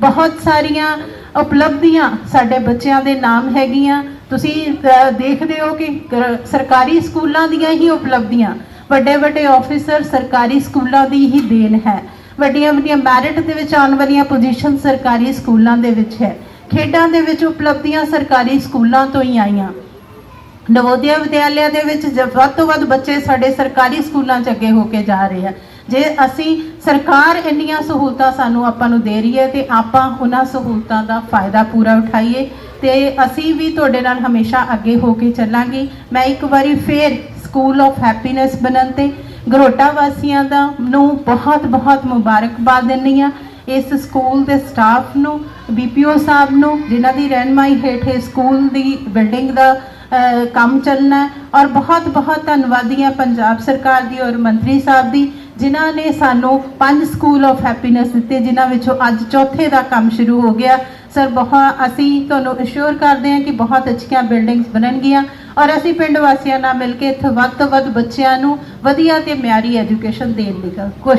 ਬਹੁਤ ਸਾਰੀਆਂ ਉਪਲਬਧੀਆਂ ਸਾਡੇ ਬੱਚਿਆਂ ਦੇ ਨਾਮ ਹੈਗੀਆਂ। ਤੁਸੀਂ ਦੇਖਦੇ ਹੋ ਕਿ ਸਰਕਾਰੀ ਸਕੂਲਾਂ ਦੀਆਂ ਹੀ ਉਪਲਬਧੀਆਂ। ਵੱਡੇ ਵੱਡੇ ਆਫੀਸਰ ਸਰਕਾਰੀ ਸਕੂਲਾਂ ਦੀ ਹੀ ਦੇਣ ਹੈ। ਵੱਡੀਆਂ ਵੱਡੀਆਂ ਮੈਰਿਟ ਦੇ ਵਿੱਚ ਆਉਣ ਵਾਲੀਆਂ ਪੋਜੀਸ਼ਨ ਸਰਕਾਰੀ ਸਕੂਲਾਂ ਦੇ ਵਿੱਚ ਹੈ। ਖੇਡਾਂ ਦੇ ਵਿੱਚ ਉਪਲਬਧੀਆਂ ਸਰਕਾਰੀ ਸਕੂਲਾਂ ਤੋਂ ਹੀ ਆਈਆਂ। ਨਵੋਦਿਆ ਵਿਦਿਆਲਿਆ ਦੇ ਵਿੱਚ ਜ- ਵੱਧ ਤੋਂ ਵੱਧ ਬੱਚੇ ਸਾਡੇ ਸਰਕਾਰੀ ਸਕੂਲਾਂ 'ਚ ਅੱਗੇ ਹੋ ਕੇ ਜਾ ਰਹੇ ਆ। ਜੇ ਅਸੀਂ ਸਰਕਾਰ ਇੰਨੀਆਂ ਸਹੂਲਤਾਂ ਸਾਨੂੰ ਆਪਾਂ ਨੂੰ ਦੇ ਰਹੀ ਹੈ ਤੇ ਆਪਾਂ ਉਹਨਾਂ ਸਹੂਲਤਾਂ ਦਾ ਫਾਇਦਾ ਪੂਰਾ ਉਠਾਈਏ ਤੇ ਅਸੀਂ ਵੀ ਤੁਹਾਡੇ ਨਾਲ ਹਮੇਸ਼ਾ ਅੱਗੇ ਹੋ ਕੇ ਚੱਲਾਂਗੇ। ਮੈਂ ਇੱਕ ਵਾਰੀ ਫੇਰ ਸਕੂਲ ਆਫ ਹੈਪੀਨੈਸ ਬਣਨ ਤੇ ਗਰੋਟਾ ਵਾਸੀਆਂ ਦਾ ਨੂੰ ਬਹੁਤ ਬਹੁਤ ਮੁਬਾਰਕਬਾਦ ਦਿੰਦੀ ਆ ਇਸ ਸਕੂਲ ਦੇ ਸਟਾਫ ਨੂੰ ਬੀਪੀਓ ਸਾਹਿਬ ਨੂੰ, ਜਿਨ੍ਹਾਂ ਦੀ ਰਹਿਨਮਾਈ ਹੇਠ ਇਹ ਸਕੂਲ ਦੀ ਬਿਲਡਿੰਗ ਦਾ ਕੰਮ ਚੱਲਣਾ ਔਰ ਬਹੁਤ ਬਹੁਤ ਧੰਨਵਾਦੀ ਹਾਂ ਪੰਜਾਬ ਸਰਕਾਰ ਦੀ ਔਰ ਮੰਤਰੀ ਸਾਹਿਬ ਦੀ, ਜਿਨ੍ਹਾਂ ਨੇ ਸਾਨੂੰ ਪੰਜ ਸਕੂਲ ਆਫ ਹੈਪੀਨੈਸ ਦਿੱਤੇ, ਜਿਨ੍ਹਾਂ ਵਿੱਚੋਂ ਅੱਜ ਚੌਥੇ ਦਾ ਕੰਮ ਸ਼ੁਰੂ ਹੋ ਗਿਆ। ਸਰ ਬਹੁਤ ਅਸੀਂ ਤੁਹਾਨੂੰ ਅਸ਼ੋਰ ਕਰਦੇ ਹਾਂ ਕਿ ਬਹੁਤ ਅੱਛੀਆਂ ਬਿਲਡਿੰਗਸ ਬਣਨਗੀਆਂ। ਔਰ ਅਸੀਂ ਪਿੰਡ ਵਾਸੀਆਂ ਨਾਲ ਮਿਲ ਕੇ ਇੱਥੇ ਵੱਧ ਤੋਂ ਵੱਧ ਬੱਚਿਆਂ ਨੂੰ ਵਧੀਆ ਤੇ ਮਿਆਰੀ ਐਜੂਕੇਸ਼ਨ ਦੇਣ ਦੀ ਕੋਸ਼ਿਸ਼